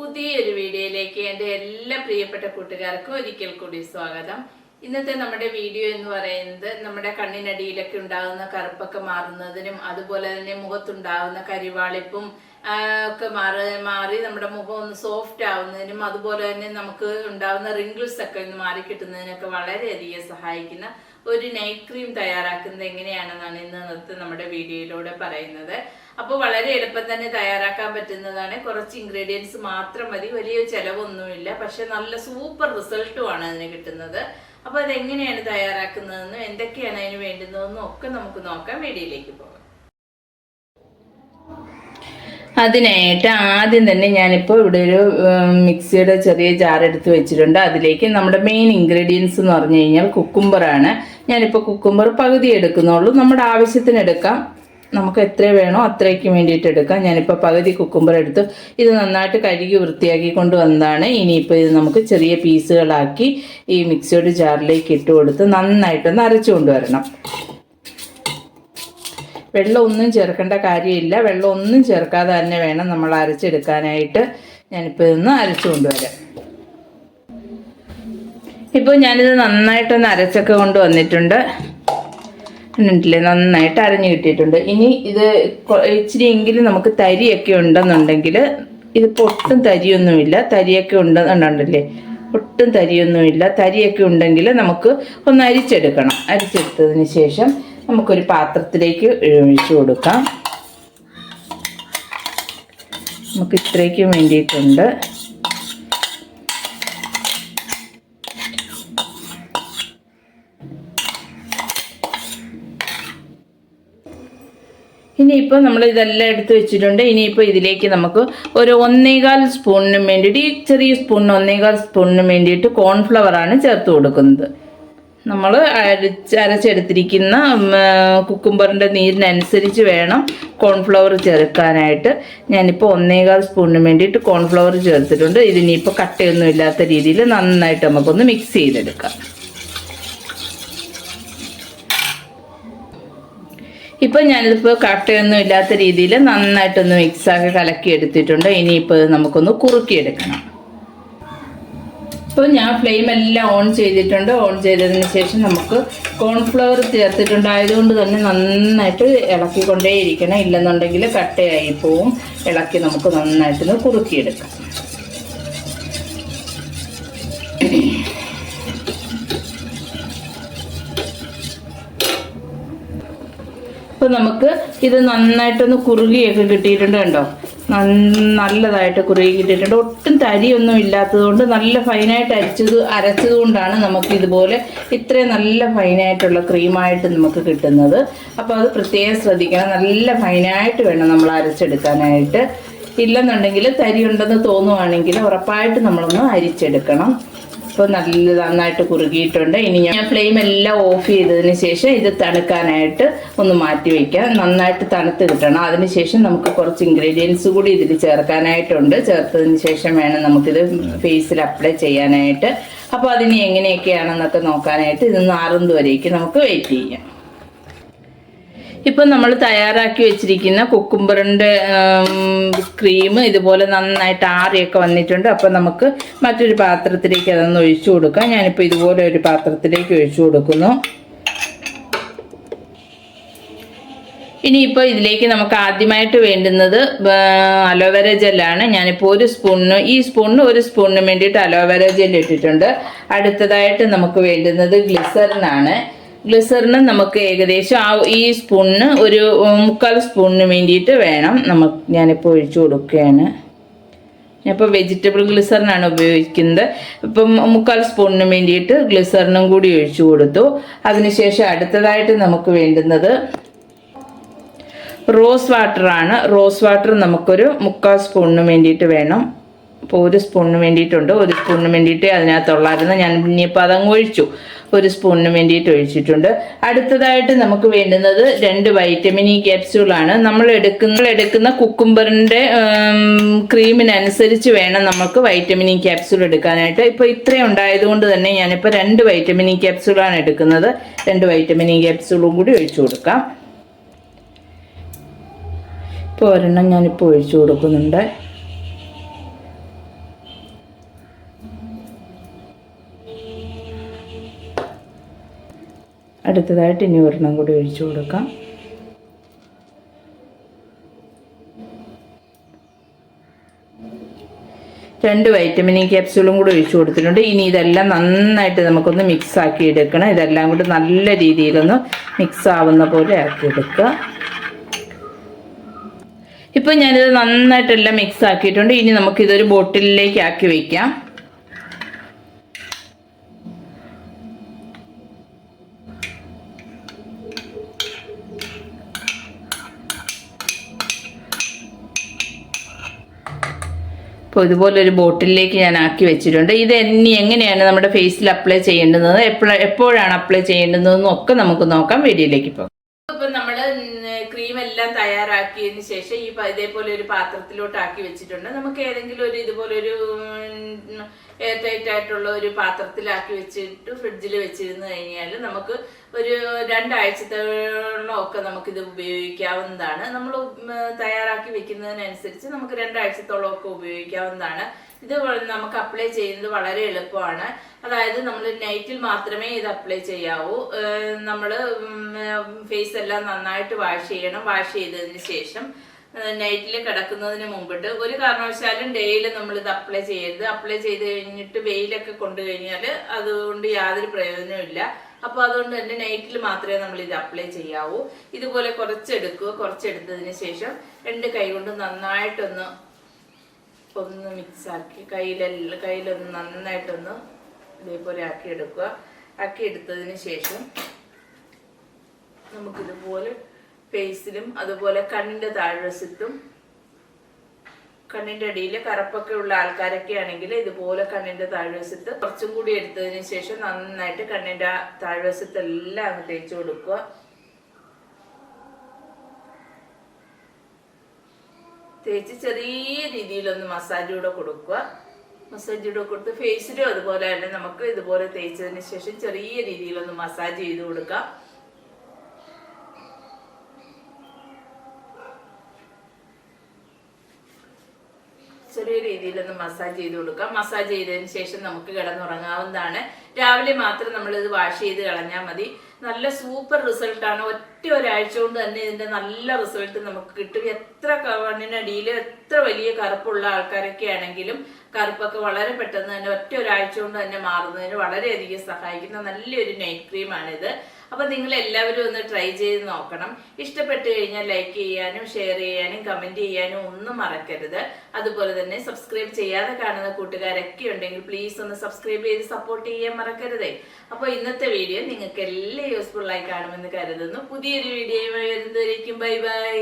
പുതിയൊരു വീഡിയോയിലേക്ക് എന്റെ എല്ലാ പ്രിയപ്പെട്ട കൂട്ടുകാർക്കും ഒരിക്കൽ കൂടി സ്വാഗതം. ഇന്നത്തെ നമ്മുടെ വീഡിയോ എന്ന് പറയുന്നത് നമ്മുടെ കണ്ണിനടിയിലൊക്കെ ഉണ്ടാകുന്ന കറുപ്പൊക്കെ മാറുന്നതിനും അതുപോലെ തന്നെ മുഖത്തുണ്ടാകുന്ന കരിവാളിപ്പും ഒക്കെ മാറി മാറി നമ്മുടെ മുഖം ഒന്ന് സോഫ്റ്റ് ആവുന്നതിനും അതുപോലെ തന്നെ നമുക്ക് ഉണ്ടാവുന്ന റിങ്കിൾസ് ഒക്കെ ഒന്ന് മാറി കിട്ടുന്നതിനൊക്കെ വളരെയധികം സഹായിക്കുന്ന ഒരു നൈറ്റ് ക്രീം തയ്യാറാക്കുന്നത് എങ്ങനെയാണെന്നാണ് ഇന്നത്തെ നമ്മുടെ വീഡിയോയിലൂടെ പറയുന്നത്. അപ്പോൾ വളരെ എളുപ്പം തന്നെ തയ്യാറാക്കാൻ പറ്റുന്നതാണ്. കുറച്ച് ഇൻഗ്രീഡിയൻസ് മാത്രം മതി. വലിയ ചിലവൊന്നുമില്ല. പക്ഷെ നല്ല സൂപ്പർ റിസൾട്ടുമാണ് അതിന് കിട്ടുന്നത്. അപ്പോൾ അതെങ്ങനെയാണ് തയ്യാറാക്കുന്നതെന്നും എന്തൊക്കെയാണ് അതിന് വേണ്ടുന്നതെന്നും ഒക്കെ നമുക്ക് നോക്കാം. വീഡിയോയിലേക്ക് പോകാം. അതിനായിട്ട് ആദ്യം തന്നെ ഞാനിപ്പോൾ ഇവിടെ ഒരു മിക്സിയുടെ ചെറിയ ജാർ എടുത്ത് വെച്ചിട്ടുണ്ട്. അതിലേക്ക് നമ്മുടെ മെയിൻ ഇൻഗ്രീഡിയൻസ് എന്ന് പറഞ്ഞു കഴിഞ്ഞാൽ കുക്കുംബറാണ് ഞാനിപ്പോൾ കുക്കുംബർ പകുതി എടുക്കുന്നുള്ളൂ. നമ്മുടെ ആവശ്യത്തിന് എടുക്കാം. നമുക്ക് എത്ര വേണോ അത്രയ്ക്ക് വേണ്ടിയിട്ട് എടുക്കാം. ഞാനിപ്പോൾ പകുതി കുക്കുംബർ എടുത്തു. ഇത് നന്നായിട്ട് കഴുകി വൃത്തിയാക്കി കൊണ്ടുവന്നതാണ് ഇനിയിപ്പോൾ ഇത് നമുക്ക് ചെറിയ പീസുകളാക്കി ഈ മിക്സിയുടെ ജാറിലേക്ക് ഇട്ട് കൊടുത്ത് നന്നായിട്ടൊന്ന് അരച്ചു കൊണ്ടുവരണം വെള്ളം ഒന്നും ചേർക്കേണ്ട കാര്യമില്ല. വെള്ളം ഒന്നും ചേർക്കാതെ തന്നെ വേണം നമ്മൾ അരച്ചെടുക്കാനായിട്ട് ഞാനിപ്പോൾ ഇതൊന്ന് അരച്ചു കൊണ്ടുവരാം. ഇപ്പോൾ ഞാനിത് നന്നായിട്ടൊന്ന് അരച്ചൊക്കെ കൊണ്ട് വന്നിട്ടുണ്ട്. കണ്ടിട്ടില്ലേ? നന്നായിട്ട് അരഞ്ഞു കിട്ടിയിട്ടുണ്ട്. ഇനി ഇത് ഇച്ചിരി എങ്കിലും നമുക്ക് തരിയൊക്കെ ഉണ്ടെന്നുണ്ടെങ്കിൽ ഇതിപ്പോൾ ഒട്ടും തരിയൊന്നുമില്ല. തരിയൊക്കെ ഉണ്ടെന്നുണ്ടല്ലേ ഒട്ടും തരിയൊന്നുമില്ല. തരിയൊക്കെ ഉണ്ടെങ്കിൽ നമുക്ക് ഒന്ന് അരിച്ചെടുക്കണം. അരിച്ചെടുത്തതിന് ശേഷം നമുക്കൊരു പാത്രത്തിലേക്ക് ഒഴിച്ചു കൊടുക്കാം. നമുക്ക് ഇത്രയ്ക്കും വേണ്ടിയിട്ടുണ്ട്. ഇനിയിപ്പോൾ നമ്മൾ ഇതെല്ലാം എടുത്ത് വെച്ചിട്ടുണ്ട്. ഇനിയിപ്പോൾ ഇതിലേക്ക് നമുക്ക് ഒരു ഒന്നേകാൽ സ്പൂണിന് വേണ്ടിയിട്ട് ഈ ചെറിയ സ്പൂണിന് ഒന്നേകാൽ സ്പൂണിന് വേണ്ടിയിട്ട് കോൺഫ്ലവർ ആണ് ചേർത്ത് കൊടുക്കുന്നത്. നമ്മൾ അരച്ച് അരച്ചെടുത്തിരിക്കുന്ന കുക്കുംബറിന്റെ നീരിനനുസരിച്ച് വേണം കോൺഫ്ലവർ ചേർക്കാനായിട്ട്. ഞാനിപ്പോൾ ഒന്നേകാൽ സ്പൂണിന് വേണ്ടിയിട്ട് കോൺഫ്ലവർ ചേർത്തിട്ടുണ്ട്. ഇതിനിപ്പോൾ കട്ടയൊന്നും ഇല്ലാത്ത രീതിയിൽ നന്നായിട്ട് നമുക്കൊന്ന് മിക്സ് ചെയ്തെടുക്കാം. ഇപ്പം ഞാനിതിപ്പോൾ കട്ടയൊന്നും ഇല്ലാത്ത രീതിയിൽ നന്നായിട്ടൊന്ന് മിക്സാക്കി കലക്കി എടുത്തിട്ടുണ്ട് ഇനിയിപ്പോൾ നമുക്കൊന്ന് കുറുക്കിയെടുക്കണം. ഇപ്പോൾ ഞാൻ ഫ്ലെയിം എല്ലാം ഓൺ ചെയ്തിട്ടുണ്ട്. ഓൺ ചെയ്തതിന് ശേഷം നമുക്ക് കോൺഫ്ലവർ ചേർത്തിട്ടുണ്ട് ആയതുകൊണ്ട് തന്നെ നന്നായിട്ട് ഇളക്കി ഇളക്കിക്കൊണ്ടേയിരിക്കണം. ഇല്ലെന്നുണ്ടെങ്കിൽ കട്ടയായി പോവും. ഇളക്കി നമുക്ക് നന്നായിട്ടൊന്ന് കുറുക്കിയെടുക്കാം. അപ്പോൾ നമുക്ക് ഇത് നന്നായിട്ടൊന്ന് കുറുകിയൊക്കെ കിട്ടിയിട്ടുണ്ട് കണ്ടോ? നല്ലതായിട്ട് കുറുകി കിട്ടിയിട്ടുണ്ട്. ഒട്ടും തരിയൊന്നും ഇല്ലാത്തതുകൊണ്ട് നല്ല ഫൈനായിട്ട് അരച്ചത് അരച്ചത് കൊണ്ടാണ് നമുക്ക് ഇതുപോലെ ഇത്രയും നല്ല ഫൈനായിട്ടുള്ള ക്രീമായിട്ട് നമുക്ക് കിട്ടുന്നത്. അപ്പോൾ അത് പ്രത്യേകം ശ്രദ്ധിക്കണം. നല്ല ഫൈനായിട്ട് വേണം നമ്മൾ അരച്ചെടുക്കാനായിട്ട്. ഇല്ലെന്നുണ്ടെങ്കിൽ തരി ഉണ്ടെന്ന് തോന്നുവാണെങ്കിൽ ഉറപ്പായിട്ട് നമ്മളൊന്ന് അരിച്ചെടുക്കണം. ഇപ്പോൾ നല്ല നന്നായിട്ട് കുറുകിയിട്ടുണ്ട്. ഇനി ഞാൻ ഫ്ലെയിം എല്ലാം ഓഫ് ചെയ്തതിന് ശേഷം ഇത് തണുക്കാനായിട്ട് ഒന്ന് മാറ്റി വെക്കാം. നന്നായിട്ട് തണുത്ത് കിട്ടണം. അതിനുശേഷം നമുക്ക് കുറച്ച് ഇൻഗ്രീഡിയൻസ് കൂടി ഇതിൽ ചേർക്കാനായിട്ടുണ്ട്. ചേർത്തതിന് ശേഷം വേണം നമുക്കിത് ഫേസിൽ അപ്ലൈ ചെയ്യാനായിട്ട്. അപ്പോൾ അതിന് എങ്ങനെയൊക്കെയാണെന്നൊക്കെ നോക്കാനായിട്ട് ഇത് നാറുന്നത് വരേക്ക് നമുക്ക് വെയിറ്റ് ചെയ്യാം. ഇപ്പം നമ്മൾ തയ്യാറാക്കി വെച്ചിരിക്കുന്ന കുക്കുംബറിന്റെ ക്രീം ഇതുപോലെ നന്നായിട്ട് ആറിയൊക്കെ വന്നിട്ടുണ്ട്. അപ്പം നമുക്ക് മറ്റൊരു പാത്രത്തിലേക്ക് അതൊന്ന് ഒഴിച്ചു കൊടുക്കാം. ഞാനിപ്പോൾ ഇതുപോലെ ഒരു പാത്രത്തിലേക്ക് ഒഴിച്ചു കൊടുക്കുന്നു. ഇനിയിപ്പോൾ ഇതിലേക്ക് നമുക്ക് ആദ്യമായിട്ട് വേണ്ടുന്നത് അലോവേര ജെല്ലാണ്. ഞാനിപ്പോൾ ഒരു സ്പൂണിന് ഈ സ്പൂണിന് ഒരു സ്പൂണിന് വേണ്ടിയിട്ട് അലോവേര ജെൽ ഇട്ടിട്ടുണ്ട്. അടുത്തതായിട്ട് നമുക്ക് വേണ്ടുന്നത് ഗ്ലിസറിനാണ്. ഗ്ലിസറിന് നമുക്ക് ഏകദേശം ആ ഈ സ്പൂണിന് ഒരു മുക്കാൽ സ്പൂണിന് വേണ്ടിയിട്ട് വേണം. നമുക്ക് ഞാനിപ്പോൾ ഒഴിച്ചു കൊടുക്കുകയാണ്. ഞാനിപ്പോൾ വെജിറ്റബിൾ ഗ്ലിസറിനാണ് ഉപയോഗിക്കുന്നത്. ഇപ്പം മുക്കാൽ സ്പൂണിന് വേണ്ടിയിട്ട് ഗ്ലിസറിനും കൂടി ഒഴിച്ചു കൊടുത്തു. അതിനുശേഷം അടുത്തതായിട്ട് നമുക്ക് വേണ്ടുന്നത് റോസ് വാട്ടറാണ് റോസ് വാട്ടർ നമുക്കൊരു മുക്കാൽ സ്പൂണിന് വേണ്ടിയിട്ട് വേണം. അപ്പോൾ ഒരു സ്പൂണിന് വേണ്ടിയിട്ടുണ്ട്. ഒരു സ്പൂണിന് വേണ്ടിയിട്ട് അതിനകത്തുള്ളായിരുന്നു ഞാൻ ഇനിയിപ്പോൾ അതങ്ങ് ഒഴിച്ചു. ഒരു സ്പൂണിന് വേണ്ടിയിട്ട് ഒഴിച്ചിട്ടുണ്ട്. അടുത്തതായിട്ട് നമുക്ക് വേണ്ടുന്നത് രണ്ട് വൈറ്റമിൻ ഇ ക്യാപ്സ്യൂളാണ് നമ്മൾ എടുക്കുന്ന എടുക്കുന്ന കുക്കുംബറിന്റെ ക്രീമിനനുസരിച്ച് വേണം നമുക്ക് വൈറ്റമിൻ ഇ ക്യാപ്സ്യൂൾ എടുക്കാനായിട്ട്. ഇപ്പോൾ ഇത്രയും ഉണ്ടായതുകൊണ്ട് തന്നെ ഞാനിപ്പോൾ രണ്ട് വൈറ്റമിൻ ഇ ക്യാപ്സ്യൂളാണ് എടുക്കുന്നത്. രണ്ട് വൈറ്റമിൻ ഇ ക്യാപ്സ്യൂളും കൂടി ഒഴിച്ചു കൊടുക്കാം. ഇപ്പോൾ ഒരെണ്ണം ഞാനിപ്പോൾ ഒഴിച്ചു കൊടുക്കുന്നുണ്ട്. അടുത്തതായിട്ട് ഇനി ഒരെണ്ണം കൂടി ഒഴിച്ചു കൊടുക്കാം. രണ്ട് വൈറ്റമിൻ ഇ ക്യാപ്സ്യൂളും കൂടി ഒഴിച്ചു കൊടുത്തിട്ടുണ്ട്. ഇനി ഇതെല്ലാം നന്നായിട്ട് നമുക്കൊന്ന് മിക്സ് ആക്കി എടുക്കണം. ഇതെല്ലാം കൂടി നല്ല രീതിയിലൊന്ന് മിക്സ് ആവുന്ന പോലെ ആക്കി എടുക്കുക. ഇപ്പം ഞാനിത് നന്നായിട്ടെല്ലാം മിക്സ് ആക്കിയിട്ടുണ്ട്. ഇനി നമുക്കിതൊരു ബോട്ടിലിലേക്ക് ആക്കി വയ്ക്കാം അപ്പോൾ ഇതുപോലെ ഒരു ബോട്ടിലേക്ക് ഞാൻ ആക്കി വെച്ചിട്ടുണ്ട്. ഇത് ഇനി എങ്ങനെയാണ് നമ്മുടെ ഫേസിൽ അപ്ലൈ ചെയ്യേണ്ടുന്നത്? എപ്പോഴ എപ്പോഴാണ് അപ്ലൈ ചെയ്യേണ്ടുന്നതെന്നും ഒക്കെ നമുക്ക് നോക്കാം. വീഡിയോയിലേക്ക് പോകാം. ഇപ്പം നമ്മൾ ക്രീം എല്ലാം തയ്യാറാക്കിയതിന് ശേഷം ഈ ഇതേപോലെ ഒരു പാത്രത്തിലോട്ട് ആക്കി വെച്ചിട്ടുണ്ട്. നമുക്ക് ഏതെങ്കിലും ഒരു ഇതുപോലെ ഒരു എയർ ടൈറ്റ് ആയിട്ടുള്ള ഒരു പാത്രത്തിലാക്കി വെച്ചിട്ട് ഫ്രിഡ്ജിൽ വെച്ചിരുന്നു കഴിഞ്ഞാൽ നമുക്ക് ഒരു രണ്ടാഴ്ചത്തോളം ഒക്കെ നമുക്കിത് ഉപയോഗിക്കാവുന്നതാണ്. നമ്മൾ തയ്യാറാക്കി വെക്കുന്നതിനനുസരിച്ച് നമുക്ക് രണ്ടാഴ്ചത്തോളം ഒക്കെ ഉപയോഗിക്കാവുന്നതാണ്. ഇത് നമുക്ക് അപ്ലൈ ചെയ്യുന്നത് വളരെ എളുപ്പമാണ്. അതായത് നമ്മൾ നൈറ്റിൽ മാത്രമേ ഇത് അപ്ലൈ ചെയ്യാവൂ. നമ്മൾ ഫേസ് എല്ലാം നന്നായിട്ട് വാഷ് ചെയ്യണം. വാഷ് ചെയ്തതിന് ശേഷം നൈറ്റിൽ കിടക്കുന്നതിന് മുമ്പിട്ട് ഒരു കാരണവശാലും ഡേയിൽ നമ്മൾ ഇത് അപ്ലൈ ചെയ്യരുത്. അപ്ലൈ ചെയ്ത് കഴിഞ്ഞിട്ട് വെയിലൊക്കെ കൊണ്ടു കഴിഞ്ഞാൽ അതുകൊണ്ട് യാതൊരു പ്രയോജനവും അപ്പോൾ അതുകൊണ്ട് തന്നെ നൈറ്റിൽ മാത്രമേ നമ്മൾ ഇത് അപ്ലൈ ചെയ്യാവൂ. ഇതുപോലെ കുറച്ചെടുക്കുക കുറച്ചെടുത്തതിന് ശേഷം രണ്ട് കൈ കൊണ്ട് നന്നായിട്ടൊന്ന് ഒന്ന് മിക്സ് ആക്കി. കയ്യിലെല്ലാം കയ്യിലൊന്ന് നന്നായിട്ടൊന്ന് ഇതേപോലെ ആക്കി എടുക്കുക ആക്കി എടുത്തതിന് ശേഷം നമുക്കിതുപോലെ ഫേസിലും അതുപോലെ കണ്ണിന്റെ താഴ്വശത്തും കണ്ണിന്റെ അടിയിൽ കറുപ്പൊക്കെ ഉള്ള ആൾക്കാരൊക്കെ ആണെങ്കിൽ ഇതുപോലെ കണ്ണിന്റെ താഴ്വശത്ത് കുറച്ചും കൂടി എടുത്തതിന് ശേഷം നന്നായിട്ട് കണ്ണിന്റെ താഴ്വശത്ത് താഴ്വശത്തെല്ലാം അങ്ങ് തേച്ച് കൊടുക്കുക. തേച്ച് ചെറിയ രീതിയിലൊന്ന് മസാജ് കൂടെ കൊടുക്കുക. മസാജ് കൂടെ കൊടുത്ത് ഫേസിലും അതുപോലെ തന്നെ നമുക്ക് ഇതുപോലെ തേച്ചതിന് ശേഷം ചെറിയ രീതിയിലൊന്ന് മസാജ് ചെയ്ത് കൊടുക്കാം. ചെറിയ രീതിയിലൊന്ന് മസാജ് ചെയ്ത് കൊടുക്കാം. മസാജ് ചെയ്തതിന് ശേഷം നമുക്ക് കിടന്നുറങ്ങാവുന്നതാണ്. രാവിലെ മാത്രം നമ്മൾ ഇത് വാഷ് ചെയ്ത് കളഞ്ഞാൽ മതി. നല്ല സൂപ്പർ റിസൾട്ടാണ്. ഒറ്റ ഒരാഴ്ച കൊണ്ട് തന്നെ ഇതിന്റെ നല്ല റിസൾട്ട് നമുക്ക് കിട്ടും. എത്ര കണ്ണിനടിയിൽ എത്ര വലിയ കറുപ്പുള്ള ആൾക്കാരൊക്കെ ആണെങ്കിലും കറുപ്പൊക്കെ വളരെ പെട്ടെന്ന് തന്നെ ഒറ്റ ഒരാഴ്ച കൊണ്ട് തന്നെ മാറുന്നതിന് വളരെയധികം സഹായിക്കുന്ന നല്ലൊരു നൈറ്റ് ക്രീമാണിത് അപ്പൊ നിങ്ങൾ എല്ലാവരും ഒന്ന് ട്രൈ ചെയ്ത് നോക്കണം. ഇഷ്ടപ്പെട്ടു കഴിഞ്ഞാൽ ലൈക്ക് ചെയ്യാനും ഷെയർ ചെയ്യാനും കമന്റ് ചെയ്യാനും ഒന്നും മറക്കരുത്. അതുപോലെ തന്നെ സബ്സ്ക്രൈബ് ചെയ്യാതെ കാണുന്ന കൂട്ടുകാരൊക്കെ ഉണ്ടെങ്കിൽ പ്ലീസ് ഒന്ന് സബ്സ്ക്രൈബ് ചെയ്ത് സപ്പോർട്ട് ചെയ്യാൻ മറക്കരുതേ. അപ്പോൾ ഇന്നത്തെ വീഡിയോ നിങ്ങൾക്ക് എല്ലാം യൂസ്ഫുൾ ആയി കാണുമെന്ന് കരുതുന്നു. പുതിയൊരു വീഡിയോയുമായി വരുന്നതായിരിക്കും ബൈ ബൈ